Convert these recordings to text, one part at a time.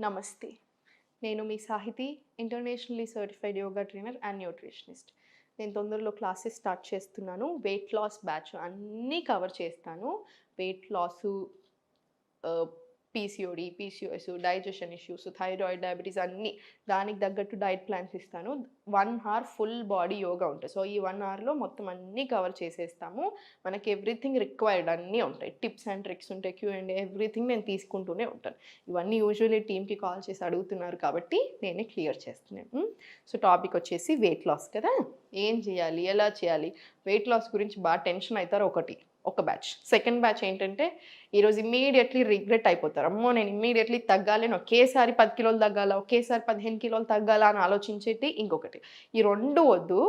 నమస్తే. నేను మీ Sahiti internationally certified yoga trainer and nutritionist. నేను తొందరలో క్లాసెస్ స్టార్ట్ చేస్తున్నాను. వెయిట్ లాస్ బ్యాచ్ అన్నీ కవర్ చేస్తాను. Weight loss PCOD PCOS digestion issues thyroid diabetes అన్నీ దానికి తగ్గట్టు డైట్ ప్లాన్స్ ఇస్తాను. One hour full body yoga ఉంటుంది. సో ఈ వన్ అవర్లో మొత్తం అన్నీ కవర్ చేసేస్తాము. మనకి ఎవ్రీథింగ్ రిక్వైర్డ్ అన్నీ ఉంటాయి. టిప్స్ అండ్ ట్రిక్స్ ఉంటాయి క్యూ అండ్ ఎవ్రీథింగ్ నేను తీసుకుంటూనే ఉంటాను. ఇవన్నీ యూజువల్లీ టీమ్కి కాల్ చేసి అడుగుతున్నారు కాబట్టి నేనే క్లియర్ చేస్తున్నాను సో టాపిక్ వచ్చేసి వెయిట్ లాస్ కదా? ఏం చేయాలి? ఎలా చేయాలి? వెయిట్ లాస్ గురించి బాగా టెన్షన్ అవుతారు ఒకటి. ఒక బ్యాచ్ సెకండ్ బ్యాచ్ ఏంటంటే ఈరోజు ఇమ్మీడియట్లీ రిగ్రెట్ అయిపోతారు. అమ్మో నేను ఇమ్మీడియట్లీ తగ్గాలి నేను ఒకేసారి పది కిలోలు తగ్గాలా ఒకేసారి పదిహేను కిలోలు తగ్గాలా అని ఆలోచించేటి ఇంకొకటి. ఈ రెండు వద్దు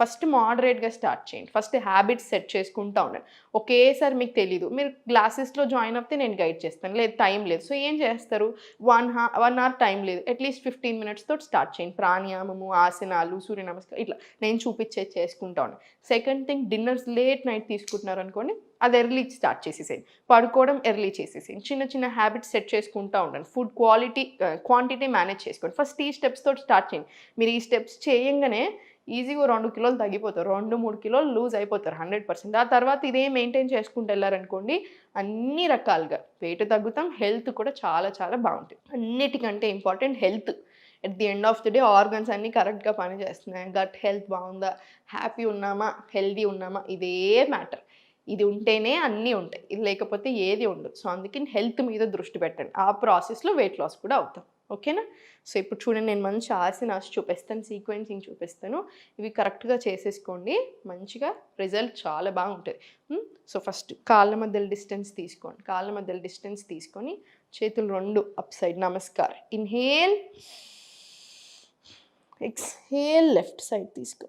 ఫస్ట్ మోడరేట్గా స్టార్ట్ చేయండి. ఫస్ట్ హ్యాబిట్స్ సెట్ చేసుకుంటా ఉండండి. ఒకేసారి మీకు తెలీదు. మీరు క్లాసెస్లో జాయిన్ అవుతే నేను గైడ్ చేస్తాను. లేదు టైం లేదు. సో ఏం చేస్తారు? వన్ హా వన్ అవర్ టైం లేదు. అట్లీస్ట్ ఫిఫ్టీన్ మినిట్స్ తోటి స్టార్ట్ చేయండి. ప్రాణాయామము ఆసనాలు సూర్య నమస్కారం ఇట్లా నేను చూపించే చేసుకుంటా ఉన్నాను second thing dinners late night తీసుకుంటున్నారు అనుకోండి అది ఎర్లీ స్టార్ట్ చేసేసేయండి. పడుకోవడం ఎర్లీ చేసేసేయండి. చిన్న చిన్న హ్యాబిట్స్ సెట్ చేసుకుంటూ ఉండండి. ఫుడ్ క్వాలిటీ క్వాంటిటీ మేనేజ్ చేసుకోండి. ఫస్ట్ ఈ స్టెప్స్ తోటి స్టార్ట్ చేయండి. మీరు ఈ స్టెప్స్ చేయంగానే ఈజీగా రెండు కిలోలు తగ్గిపోతారు. రెండు మూడు కిలోలు లూజ్ అయిపోతారు హండ్రెడ్ పర్సెంట్. ఆ తర్వాత ఇదే మెయింటైన్ చేసుకుంటూ వెళ్ళారనుకోండి అన్ని రకాలుగా వెయిట్ తగ్గుతాం హెల్త్ కూడా చాలా చాలా బాగుంటుంది. అన్నిటికంటే important health. At the end of the day organs అన్నీ కరెక్ట్గా పనిచేస్తున్నాయి? గట్ హెల్త్ బాగుందా? హ్యాపీ ఉన్నామా? హెల్దీ ఉన్నామా? ఇదే మ్యాటర్. ఇది ఉంటేనే అన్నీ ఉంటాయి. ఇది లేకపోతే ఏది ఉండదు. సో అందుకని హెల్త్ మీద దృష్టి పెట్టండి. ఆ ప్రాసెస్లో వెయిట్ లాస్ కూడా అవుతాం. ఓకేనా? సో ఇప్పుడు చూడండి నేను మంచి ఆసనాస్ చూపిస్తాను సీక్వెన్సింగ్ చూపిస్తాను. ఇవి కరెక్ట్గా చేసేసుకోండి. మంచిగా రిజల్ట్ చాలా బాగుంటుంది. సో ఫస్ట్ కాళ్ళ మధ్యలో డిస్టెన్స్ తీసుకోండి. కాళ్ళ మధ్యలో డిస్టెన్స్ తీసుకొని చేతులు రెండు అప్ సైడ్. నమస్కార్. ఇన్హేల్. ఎక్స్హేల్ లెఫ్ట్ సైడ్ తీసుకో.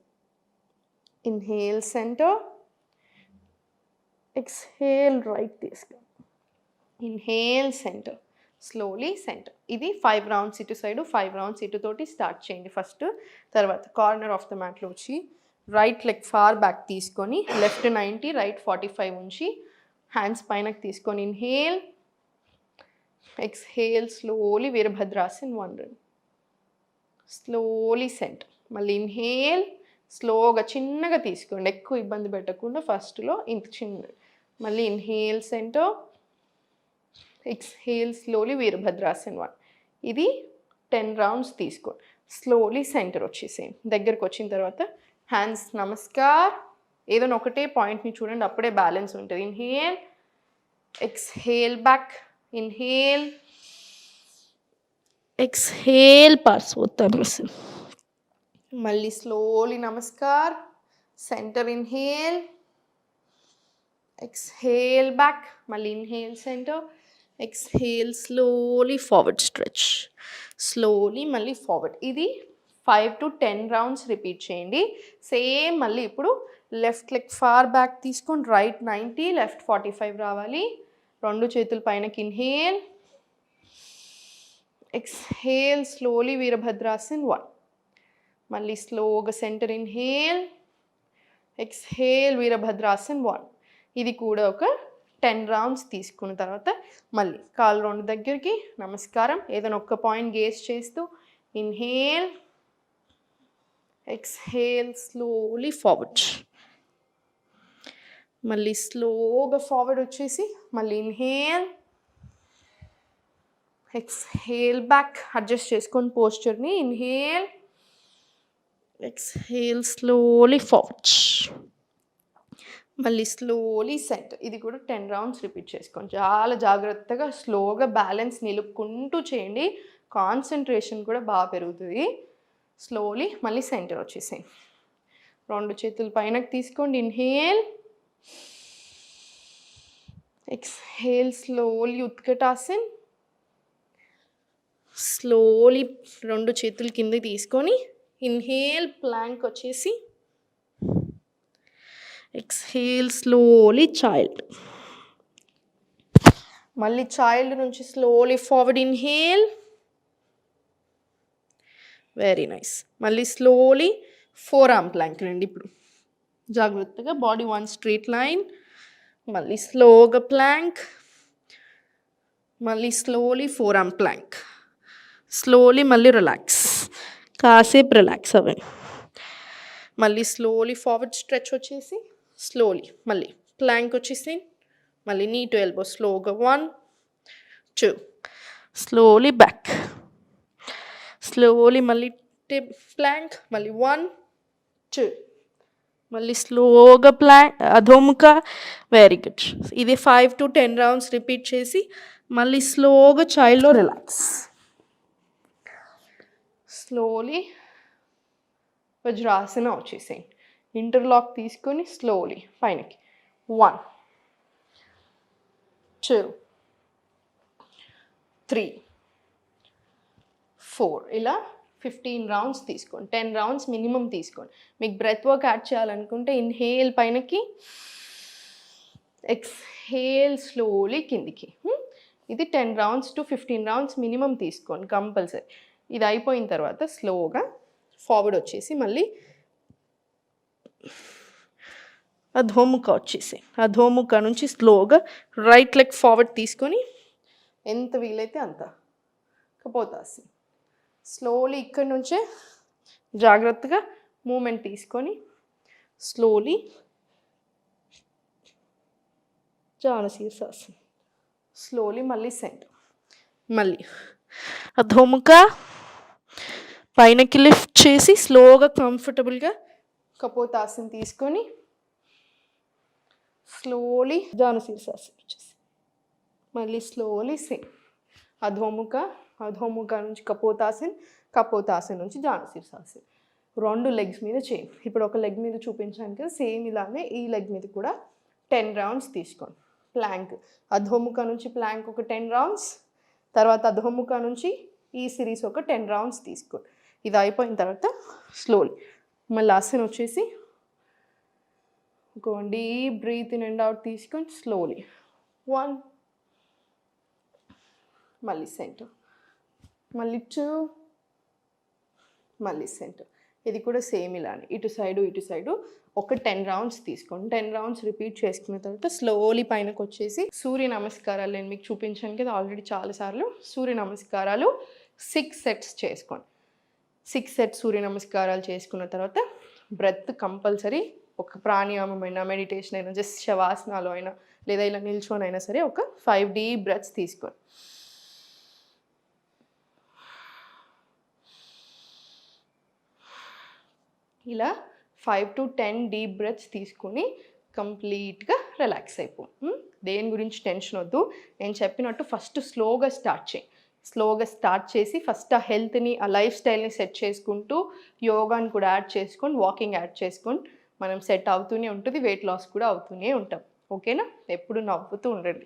ఇన్హేల్ సెంటర్ ఎక్స్హేల్ రైట్ తీసుకో. ఇన్హేల్ సెంటర్ స్లోలీ సెంటర్ ఇది ఫైవ్ రౌండ్స్ ఇటు సైడ్ ఫైవ్ రౌండ్స్ ఇటు తోటి స్టార్ట్ చేయండి ఫస్ట్ తర్వాత కార్నర్ ఆఫ్ ద మ్యాట్లో వచ్చి రైట్ లెగ్ ఫార్ బ్యాక్ తీసుకొని left ninety right forty five ఉంచి హ్యాండ్స్ పైనకి తీసుకొని inhale exhale slowly Virabhadrasan one run slowly centre మళ్ళీ ఇన్హేల్ స్లోగా చిన్నగా తీసుకోండి. ఎక్కువ ఇబ్బంది పెట్టకుండా ఫస్ట్లో ఇంత చిన్న. మళ్ళీ inhale centre exhale slowly Virabhadrasan one ఇది టెన్ రౌండ్స్ తీసుకోండి స్లోలీ సెంటర్ వచ్చేసేయండి దగ్గరకు వచ్చిన తర్వాత హ్యాండ్స్ నమస్కార్. ఏదైనా ఒకటే పాయింట్ని చూడండి అప్పుడే బ్యాలెన్స్ ఉంటుంది. Inhale exhale back inhale exhale Parsvottanasan మళ్ళీ స్లోలీ నమస్కార్. సెంటర్ ఇన్హేల్ ఎక్స్హేల్ బ్యాక్ మళ్ళీ inhale centre exhale slowly forward stretch slowly మళ్ళీ ఫార్వర్డ్ ఇది five to ten rounds repeat చేయండి. సేమ్ మళ్ళీ ఇప్పుడు లెఫ్ట్ లెగ్ ఫార్ బ్యాక్ తీసుకొని right ninety left forty five రావాలి. రెండు చేతుల పైనకి inhale exhale slowly Virabhadrasan one మళ్ళీ స్లోగా centre inhale exhale Virabhadrasan one ఇది కూడా ఒక టెన్ రౌండ్స్ తీసుకున్న తర్వాత మళ్ళీ కాలు రెండు దగ్గరికి నమస్కారం. ఏదైనా ఒక్క పాయింట్ గేస్ చేస్తూ ఇన్హేల్ ఎక్స్హేల్ స్లోలీ ఫార్వర్డ్. మళ్ళీ స్లోగా ఫార్వర్డ్ వచ్చేసి మళ్ళీ ఇన్హేల్ ఎక్స్హేల్ బ్యాక్ అడ్జస్ట్ చేసుకొని పోస్చర్ని ఇన్హేల్ ఎక్స్హేల్ స్లోలీ ఫార్వర్డ్. మళ్ళీ స్లోలీ సెంటర్ ఇది కూడా టెన్ రౌండ్స్ రిపీట్ చేసుకోండి. చాలా జాగ్రత్తగా స్లోగా బ్యాలెన్స్ నిలుపుకుంటూ చేయండి. కాన్సన్ట్రేషన్ కూడా బాగా పెరుగుతుంది. స్లోలీ మళ్ళీ సెంటర్ వచ్చేసేయండి రెండు చేతులు పైనకు తీసుకోండి. Inhale exhale slowly Utkatasan. Slowly రెండు చేతులు కిందకి తీసుకొని ఇన్హేల్ ప్లాంక్ వచ్చేసి ఎక్స్హేల్ స్లోలీ చైల్డ్ మళ్ళీ చైల్డ్ నుంచి slowly forward inhale very nice మళ్ళీ స్లోలీ ఫోర్ ఆర్మ్ ప్లాంక్ రండి ఇప్పుడు. జాగ్రత్తగా బాడీ వన్ స్ట్రీట్ లైన్ మళ్ళీ స్లోగా ప్లాంక్ మళ్ళీ slowly forearm plank slowly మళ్ళీ రిలాక్స్ కాసేపు రిలాక్స్ అవ్వండి. మళ్ళీ స్లోలీ ఫార్వర్డ్ స్ట్రెచ్ వచ్చేసి స్లోలీ మళ్ళీ. ప్లాంక్ వచ్చేసి మళ్ళీ నీ టు ఎల్బో స్లోగా one two slowly back slowly మళ్ళీ టిప్ ప్లాంక్ మళ్ళీ వన్ టూ మళ్ళీ స్లోగా ప్లాంక్ అధోముఖ. వెరీ గుడ్ ఇది five to ten rounds repeat చేసి మళ్ళీ స్లోగా చైల్డ్లో రిలాక్స్ స్లోలీ వజ్రాసన వచ్చేసేయండి ఇంటర్లాక్ తీసుకొని స్లోలీ పైనకి. వన్ టూ త్రీ ఫోర్ ఇలా ఫిఫ్టీన్ రౌండ్స్ తీసుకోండి. టెన్ రౌండ్స్ మినిమం తీసుకోండి. మీకు బ్రెత్ వర్క్ యాడ్ చేయాలనుకుంటే ఇన్హేల్ పైనకి ఎక్స్హేల్ స్లోలీ కిందికి. Hmm? ఇది ten rounds to fifteen rounds minimum తీసుకోండి కంపల్సరీ ఇది అయిపోయిన తర్వాత స్లోగా ఫార్వర్డ్ వచ్చేసి మళ్ళీ అధోముఖ వచ్చేసి అధోముఖ నుంచి స్లోగా రైట్ లెగ్ ఫార్వర్డ్ తీసుకొని ఎంత వీలైతే అంత కపోతాసి స్లోలీ ఇక్కడి నుంచే జాగ్రత్తగా మూమెంట్ తీసుకొని స్లోలీ జానశీర్షాసనం స్లోలీ మళ్ళీ సెంటర్ మళ్ళీ అధోముఖ పైనకి లిఫ్ట్ చేసి స్లోగా కంఫర్టబుల్గా కపోతాసనం తీసుకొని స్లోలీ జానశీర్షాసనం వచ్చేసి మళ్ళీ స్లోలీ సేమ్ అధోముఖ అధోముఖ నుంచి కపోతాసన్ కపోతాసన్ నుంచి జానుశీర్షాసన్. రెండు లెగ్స్ మీద చేయి. ఇప్పుడు ఒక లెగ్ మీద చూపించాను కదా సేమ్ ఇలానే ఈ లెగ్ మీద కూడా టెన్ రౌండ్స్ తీసుకోండి. ప్లాంక్ అధోముఖ నుంచి ప్లాంక్ ఒక టెన్ రౌండ్స్ తర్వాత అధోముఖ నుంచి ఈ సిరీస్ ఒక టెన్ రౌండ్స్ తీసుకోండి. ఇది అయిపోయిన తర్వాత స్లోలీ మళ్ళీ ఆసన వచ్చేసి ఒక deep breath in and out తీసుకొని స్లోలీ వన్ మళ్ళీ సెంటర్ మళ్ళీ టూ మళ్ళీ సెంటర్ ఇది కూడా సేమ్ ఇలానే ఇటు సైడు ఇటు సైడు ఒక టెన్ రౌండ్స్ తీసుకోండి. టెన్ రౌండ్స్ రిపీట్ చేసుకున్న తర్వాత స్లోలీ పైనకు వచ్చేసి సూర్య నమస్కారాలు నేను మీకు చూపించాను కదా ఆల్రెడీ చాలాసార్లు. సూర్య నమస్కారాలు సిక్స్ సెట్స్ చేసుకోండి. సిక్స్ సెట్ సూర్య నమస్కారాలు చేసుకున్న తర్వాత బ్రెత్ కంపల్సరీ ఒక ప్రాణాయామం అయినా మెడిటేషన్ అయినా జస్ట్ శవాసనాలు అయినా లేదా ఇలా నిల్చొని అయినా సరే ఒక ఫైవ్ డీ బ్రెత్స్ తీసుకోండి ఇలా five to ten deep breaths తీసుకుని కంప్లీట్గా రిలాక్స్ అయిపో. దేని గురించి టెన్షన్ వద్దు. నేను చెప్పినట్టు ఫస్ట్ స్లోగా స్టార్ట్ చేయి. స్లోగా స్టార్ట్ చేసి ఫస్ట్ ఆ హెల్త్ని ఆ లైఫ్ స్టైల్ని సెట్ చేసుకుంటూ యోగాని కూడా యాడ్ చేసుకొని వాకింగ్ యాడ్ చేసుకొని మనం సెట్ అవుతూనే ఉంటుంది వెయిట్ లాస్ కూడా అవుతూనే ఉంటాం. ఓకేనా? ఎప్పుడు నవ్వుతూ ఉండండి.